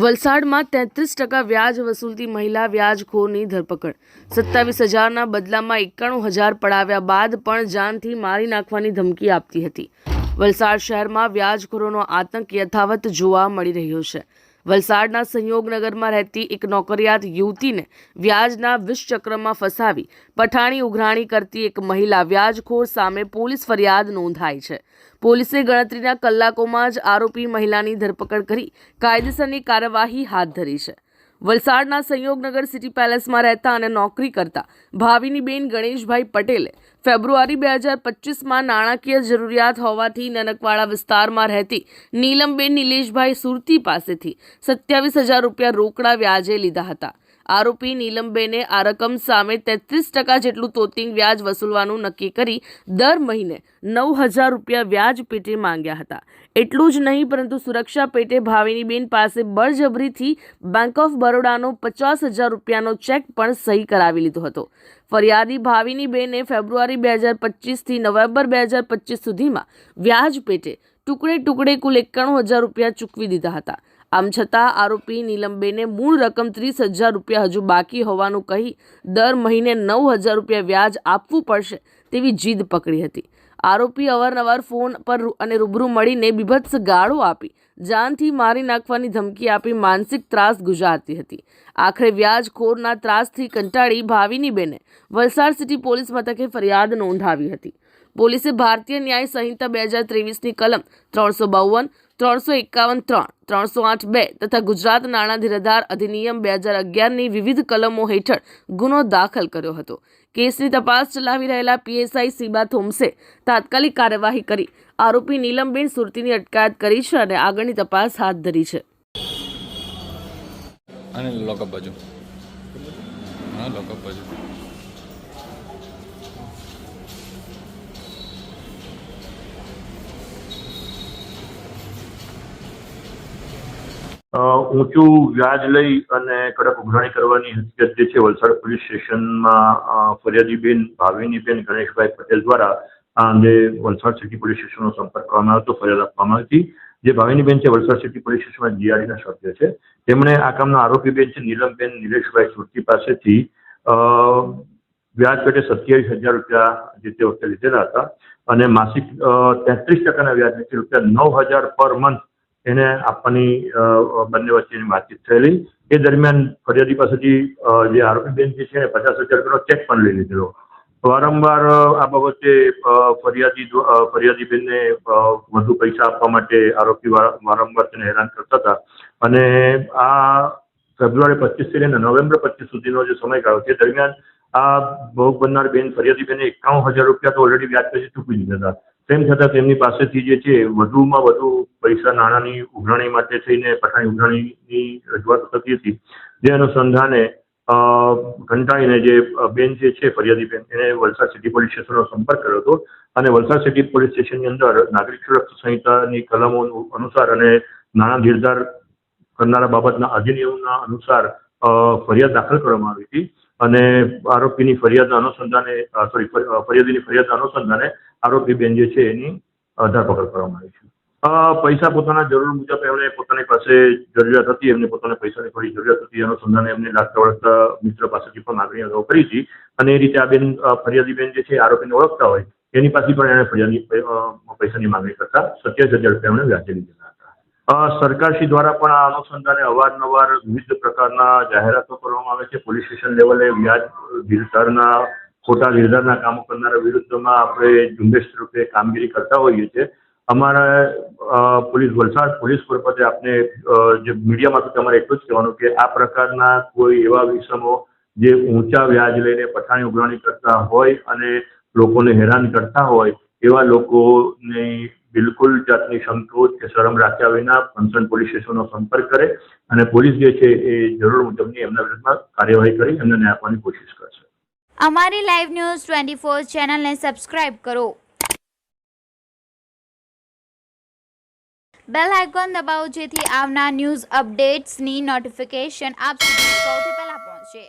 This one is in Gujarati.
વલસાડમાં તેત્રીસ ટકા વ્યાજ વસૂલતી મહિલા વ્યાજખોરની ધરપકડ. સત્તાવીસ હજારના બદલામાં એકાણું હજાર પડાવ્યા બાદ પણ જાનથી મારી નાખવાની ધમકી આપતી હતી. વલસાડ શહેરમાં વ્યાજખોરોનો આતંક યથાવત જોવા મળી રહ્યો છે. વલસાડના સંયોગનગરમાં રહેતી એક નોકરિયાત યુવતીને વ્યાજના વિષચક્રમાં ફસાવી પઠાણી ઉઘરાણી કરતી એક મહિલા વ્યાજખોર સામે પોલીસ ફરિયાદ નોંધાઈ છે. પોલીસે ગણતરીના કલાકોમાં જ આરોપી મહિલાની ધરપકડ કરી કાયદેસરની કાર્યવાહી હાથ ધરી છે. વલસાડના સંયોગનગર સિટી પેલેસમાં રહેતા અને નોકરી કરતા ભાવિનીબેન ગણેશભાઈ પટેલે ફેબ્રુઆરી બે હજાર પચીસમાં નાણાકીય જરૂરિયાત હોવાથી નનકવાડા વિસ્તારમાં રહેતી નીલમબેન નિલેશભાઈ સુરતી પાસેથી સત્યાવીસ હજાર રૂપિયા રોકડા વ્યાજે લીધા હતા. આરોપી નીલમબેને આ રકમ સામે તેત્રીસ ટકા જેટલું તોતિંગ વ્યાજ વસૂલવાનું નક્કી કરી દર મહિને નવ હજાર રૂપિયા વ્યાજ પેટે માંગ્યા હતા. એટલું જ નહીં, પરંતુ સુરક્ષા પેટે ભાવિનીબેન પાસે બળજબરીથી બેંક ઓફ બરોડાનો પચાસ હજાર રૂપિયાનો ચેક પણ સહી કરાવી લીધો હતો. ફરિયાદી ભાવિનીબેને ફેબ્રુઆરી બે હજાર પચીસથી નવેમ્બર બે હજાર પચીસ સુધીમાં વ્યાજ પેટે ટુકડે ટુકડે કુલ એકાણું હજાર રૂપિયા ચૂકવી દીધા હતા. આમ છતાં આરોપી નીલમબેને મૂળ રકમ ત્રીસ હજાર રૂપિયા હજુ બાકી હોવાનું કહી દર મહિને નવ હજાર રૂપિયા વ્યાજ આપવું પડશે તેવી જીદ પકડી હતી. આરોપી અવારનવાર ફોન પર અને રૂબરૂ મળીને બીભત્સ ગાળો આપી, જાનથી મારી નાખવાની ધમકી આપી માનસિક ત્રાસ ગુજારતી હતી. આખરે વ્યાજખોરના ત્રાસથી કંટાળી ભાવિની બેને વલસાડ સિટી પોલીસ મથકે ફરિયાદ નોંધાવી હતી. પોલીસે ભારતીય ન્યાય સંહિતા બે હજાર ત્રેવીસની કલમ ત્રણસો બાવન, ત્રણસો એકાવન ત્રણ, ત્રણસો આઠ બે તથા ગુજરાત નાણાં ધીરધાર અધિનિયમ બે હજાર અગિયારની વિવિધ કલમો હેઠળ ગુનો દાખલ કર્યો હતો. કેસની તપાસ ચલાવી રહેલા પીએસઆઈ સીબા થોમસે તાત્કાલિક કાર્યવાહી કરી, આરોપી નીલમબેન સુરતીની અટકાયત કરી છે અને આગળની તપાસ હાથ ધરી છે. અને લોકઅપ બાજુ. હા, લોકઅપ બાજુ. ઊંચું વ્યાજ લઈ અને કડક ઉઘરાણી કરવાની હકીકત જે છે, વલસાડ પોલીસ સ્ટેશનમાં ફરિયાદીબેન ભાવિનીબેન ગણેશભાઈ પટેલ દ્વારા આ અંગે વલસાડ સિટી પોલીસ સ્ટેશનનો સંપર્ક કરવામાં હતો, ફરિયાદ આપવામાં હતી. જે ભાવિનીબેન છે, વલસાડ સિટી પોલીસ સ્ટેશનમાં જીઆરડીના સભ્ય છે. તેમણે આ કામના આરોપીબેન છે, નીલમબેન, નિલેશભાઈ સુરતી પાસેથી વ્યાજ પેટે સત્યાવીસ હજાર રૂપિયા જે તે વખતે લીધેલા હતા. અને માસિક તેત્રીસ ટકાના વ્યાજ નીચે રૂપિયા નવ હજાર પર મંથ એને આપવાની બંને વચ્ચેની વાતચીત થયેલી. એ દરમિયાન ફરિયાદી પાસેથી જે આરોપી બેન જે છે પચાસ હજાર રૂપિયાનો ચેક પણ લઈ લીધેલો. વારંવાર આ બાબતે ફરિયાદી ફરિયાદી બેનને વધુ પૈસા આપવા માટે આરોપી વાર- વારંવાર તેને હેરાન કરતા હતા. અને આ ફેબ્રુઆરી પચીસથી લઈને નવેમ્બર પચીસ સુધીનો જે સમયગાળો તે દરમિયાન આ ભોગ બનનાર બેન, ફરિયાદી બેને એકાવન હજાર રૂપિયા તો ઓલરેડી વ્યાજ પછી ચૂકવી દીધા હતા. તેમ છતાં તેમની પાસેથી જે છે વધુમાં વધુ પૈસા નાણાંની ઉઘરાણી માટે થઈને પઠાણી ઉઘરાણીની રજૂઆત થતી હતી. જે અનુસંધાને અ, કંટાળીને જે બેન જે છે ફરિયાદી બેન એને વલસાડ સિટી પોલીસ સ્ટેશનનો સંપર્ક કર્યો હતો અને વલસાડ સિટી પોલીસ સ્ટેશનની અંદર નાગરિક સુરક્ષા સંહિતાની કલમો અનુસાર અને નાણાં ધીરધાર કરનારા બાબતના અધિનિયમના અનુસાર ફરિયાદ દાખલ કરવામાં આવી હતી. અને આરોપીની ફરિયાદના અનુસંધાને સોરી ફરિયાદીની ફરિયાદના અનુસંધાને આરોપી બેન જે છે એની ધરપકડ કરવામાં આવી છે. પૈસા પોતાના જરૂર મુજબ એમણે પોતાની પાસે જરૂરિયાત હતી, એમને પોતાને પૈસાની થોડી જરૂરિયાત હતી, અનુસંધાને એમને લાગતા વળગતા મિત્ર પાસેથી પણ માગણી અગાઉ કરી હતી. અને એ રીતે આ બેન ફરિયાદી બેન જે છે આરોપીને ઓળખતા હોય, એની પાસે પણ એણે ફરિયાદી પૈસાની માંગણી કરતા સત્યાવીસ હજાર રૂપિયા એમણે વ્યાજે લીધેલા હતા. સરકારશ્રી દ્વારા પણ આ અનુસંધાને અવારનવાર વિવિધ પ્રકારના જાહેરાતો કરવામાં આવે છે. પોલીસ સ્ટેશન લેવલે વ્યાજ ધીરધારના ખોટા ધીરધારના કામો કરનારા વિરુદ્ધમાં આપણે ઝુંબેશ રૂપે કામગીરી કરતા હોઈએ છીએ. અમારા પોલીસ વલસાડ પોલીસ મારફતે આપને જે મીડિયામાંથી તમારે એટલું જ કહેવાનું કે આ પ્રકારના કોઈ એવા વિષમો જે ઊંચા વ્યાજ લઈને પઠાણી ઉઘરાણી કરતા હોય અને લોકોને હેરાન કરતા હોય, એવા લોકોને બિલકુલ જાતની સંકોચ કે શરમ રાખ્યા વિના કન્સર્ન પોલીસ સ્ટેશનનો સંપર્ક કરે અને પોલીસ જે છે એ જરૂર મુજબની એમના વિરુદ્ધમાં કાર્યવાહી કરી એમને ન્યાય આપવાની કોશિશ કરશે. અમારી લાઈવ ન્યૂઝ ટ્વેન્ટી ફોર ચેનલને સબસ્ક્રાઇબ કરો. બેલ આઇકોન દબાવો જેથી આવનાર ન્યૂઝ અપડેટ્સની નોટિફિકેશન આપ સુધી સૌથી પહેલા પહોંચે.